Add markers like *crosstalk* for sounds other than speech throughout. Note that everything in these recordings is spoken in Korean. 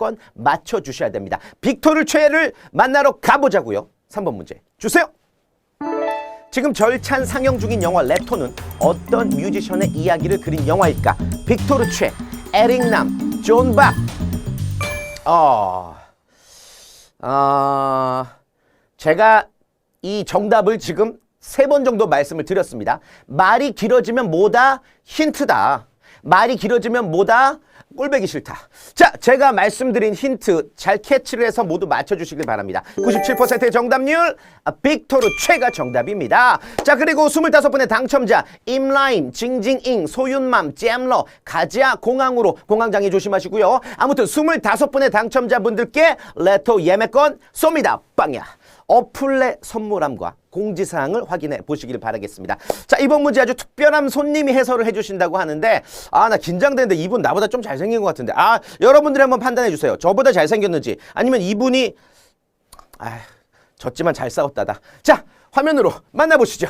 무조건 맞춰주셔야 됩니다. 빅토르 최를 만나러 가보자고요. 3번 문제 주세요. 지금 절찬 상영 중인 영화 레토는 어떤 뮤지션의 이야기를 그린 영화일까? 빅토르 최, 에릭남, 존 박. 어, 어, 제가 이 정답을 지금 세 번 정도 말씀을 드렸습니다. 말이 길어지면 뭐다? 힌트다. 말이 길어지면 뭐다? 꼴배기 싫다. 자, 제가 말씀드린 힌트 잘 캐치를 해서 모두 맞춰주시길 바랍니다. 97%의 정답률, 아, 빅토르 최가 정답입니다. 자, 그리고 25분의 당첨자, 임라임, 징징잉, 소윤맘, 잼러, 가지아 공항으로 공항장애 조심하시고요. 아무튼 25분의 당첨자분들께 레토 예매권 쏩니다. 빵야. 어플레 선물함과 공지사항을 확인해 보시길 바라겠습니다. 자, 이번 문제 아주 특별한 손님이 해설을 해주신다고 하는데, 아, 나 긴장되는데 이분 나보다 좀 잘생긴 것 같은데, 아, 여러분들이 한번 판단해 주세요. 저보다 잘생겼는지, 아니면 이분이, 아, 졌지만 잘 싸웠다다. 자, 화면으로 만나보시죠.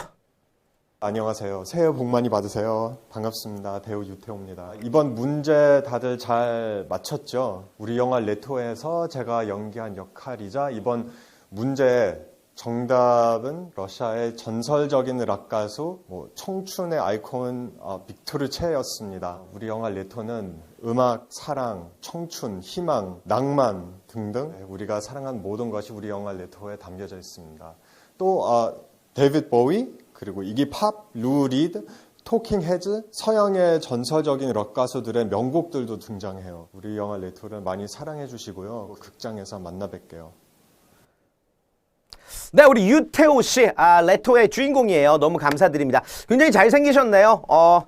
안녕하세요. 새해 복 많이 받으세요. 반갑습니다. 배우 유태호입니다. 이번 문제 다들 잘 맞췄죠? 우리 영화 레토에서 제가 연기한 역할이자 이번 문제 정답은 러시아의 전설적인 락 가수, 뭐 청춘의 아이콘 어, 빅토르 체였습니다. 우리 영화 레토는 음악, 사랑, 청춘, 희망, 낭만 등등 우리가 사랑한 모든 것이 우리 영화 레토에 담겨져 있습니다. 또 어, 데이빗 보위 그리고 이기 팝, 루 리드, 토킹 헤즈, 서양의 전설적인 럭 가수들의 명곡들도 등장해요. 우리 영화 레토를 많이 사랑해 주시고요. 극장에서 만나 뵐게요. 네, 우리 유태호 씨, 아, 레토의 주인공이에요. 너무 감사드립니다. 굉장히 잘생기셨네요. 어,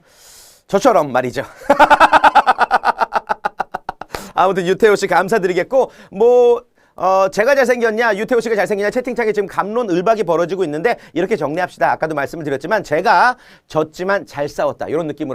저처럼 말이죠. *laughs* 아무튼 유태호 씨 감사드리겠고, 뭐, 어, 제가 잘생겼냐, 유태호 씨가 잘생겼냐, 채팅창에 지금 감론 을박이 벌어지고 있는데, 이렇게 정리합시다. 아까도 말씀을 드렸지만, 제가 졌지만 잘 싸웠다. 이런 느낌으로